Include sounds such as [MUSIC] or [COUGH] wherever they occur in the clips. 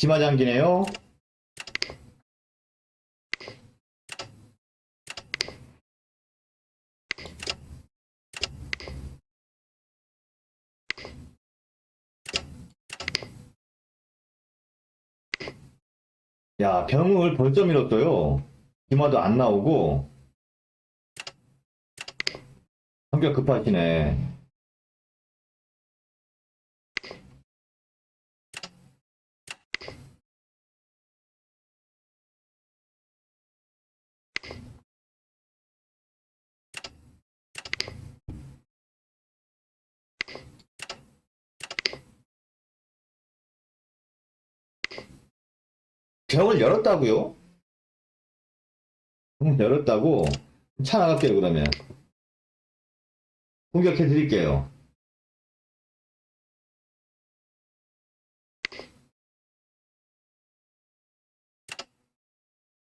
기마장기네요. 야, 병을 벌써 밀었어요. 기마도 안 나오고. 성격 급하시네. 벽을 열었다고요? 음, 열었다고? 차 나갈게요, 그러면. 공격해 드릴게요.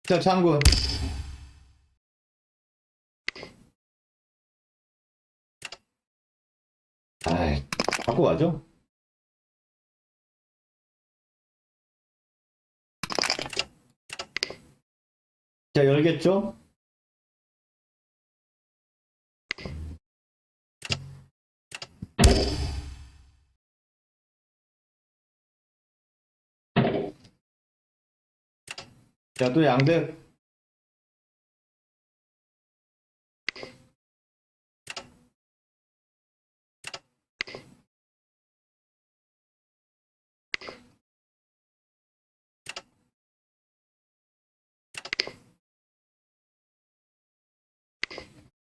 자, 장군. 아이, 갖고 가죠? 자, 열겠죠? 자, 또 양대.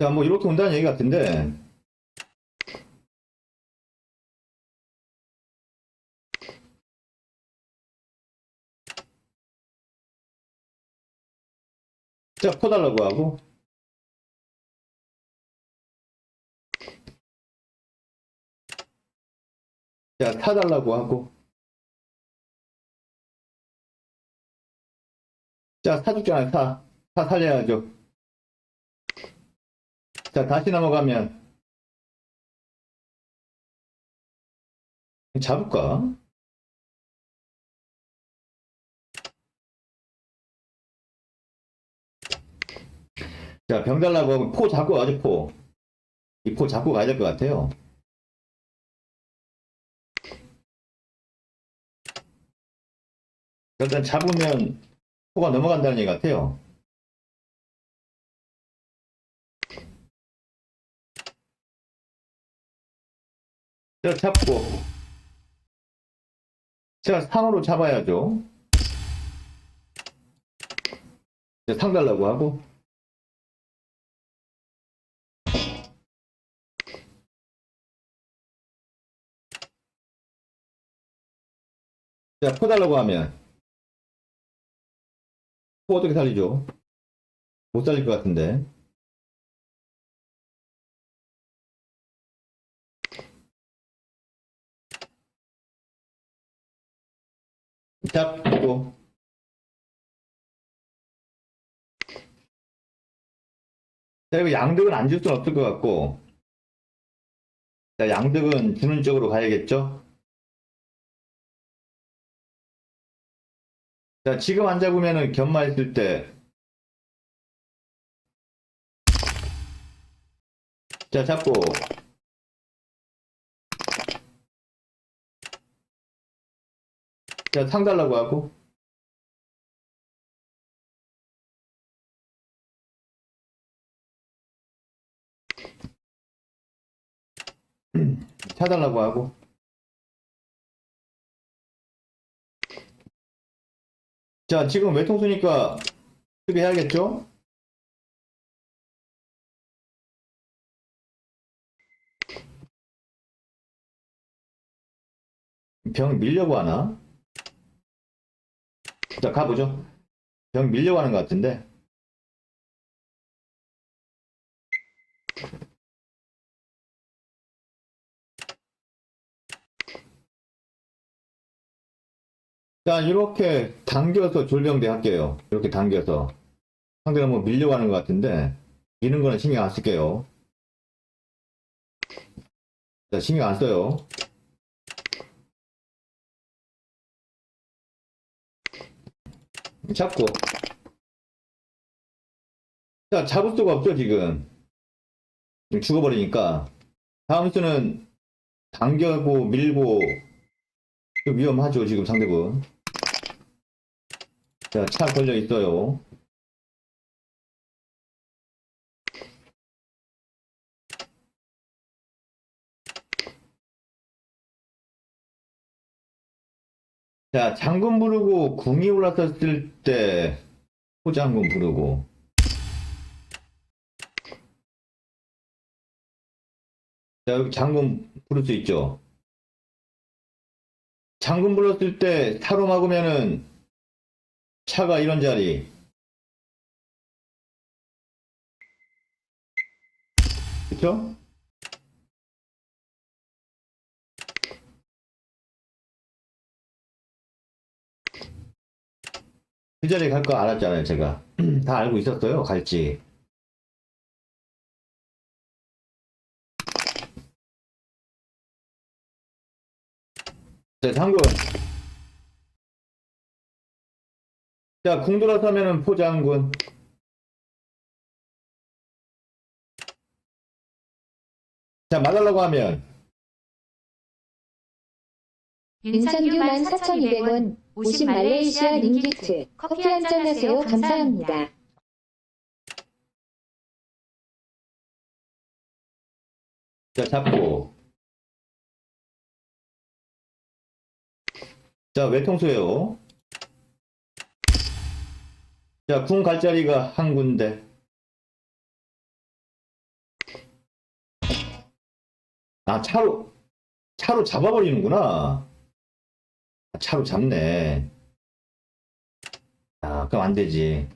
자, 뭐 이렇게 온다는 얘기 같은데. 자, 퍼달라고 하고. 자, 타달라고 하고. 자, 사죽잖아요, 사. 사 살려야죠. 자, 다시 넘어가면. 잡을까? 자, 병 달라고 하고 포 잡고 가죠, 포. 이 포 잡고 가야 될 것 같아요. 일단 잡으면 포가 넘어간다는 얘기 같아요. 자, 잡고. 자, 상으로 잡아야죠. 자, 상 달라고 하고. 자, 포 달라고 하면. 포 어떻게 살리죠? 못 살릴 것 같은데. 잡고. 자, 이거 양득은 안 줄 수는 없을 것 같고. 자, 양득은 주는 쪽으로 가야겠죠? 자, 지금 안 잡으면은 견마했을 때. 자, 잡고. 자, 상 달라고 하고. [CLEARS THROAT] 사달라고 하고. 자, 지금 외통수니까 쓰게 해야겠죠? 병 밀려고 하나? 자, 가보죠. 병 밀려고 하는 것 같은데. 자, 이렇게 당겨서 졸병대 할게요. 이렇게 당겨서. 상대가 뭐 밀려가는 것 같은데, 미는 거는 신경 안 쓸게요. 자, 신경 안 써요. 잡고. 자, 잡을 수가 없죠, 지금. 죽어버리니까. 다음 수는 당겨고 밀고 좀 위험하죠, 지금 상대분. 자, 차 걸려 있어요. 자, 장군 부르고 궁이 올라섰을 때 포장군 부르고 자, 여기 장군 부를 수 있죠. 장군 불렀을 때 타로 막으면은 차가 이런 자리 그쵸? 그 자리에 갈 거 알았잖아요, 제가. [CLEARS THROAT] 다 알고 있었어요, 갈지. 자, 장군. 자, 궁 돌아서면은 포장군. 자, 말하려고 하면, 윤창규 14,200원, 50 말레이시아 링기트, 커피 한 잔 하세요. 감사합니다. 자, 잡고. 자, 외통수예요. 자, 궁갈 자리가 한 군데. 아, 차로, 차로 잡아버리는구나. 아, 차로 잡네. 아, 그럼 안 되지.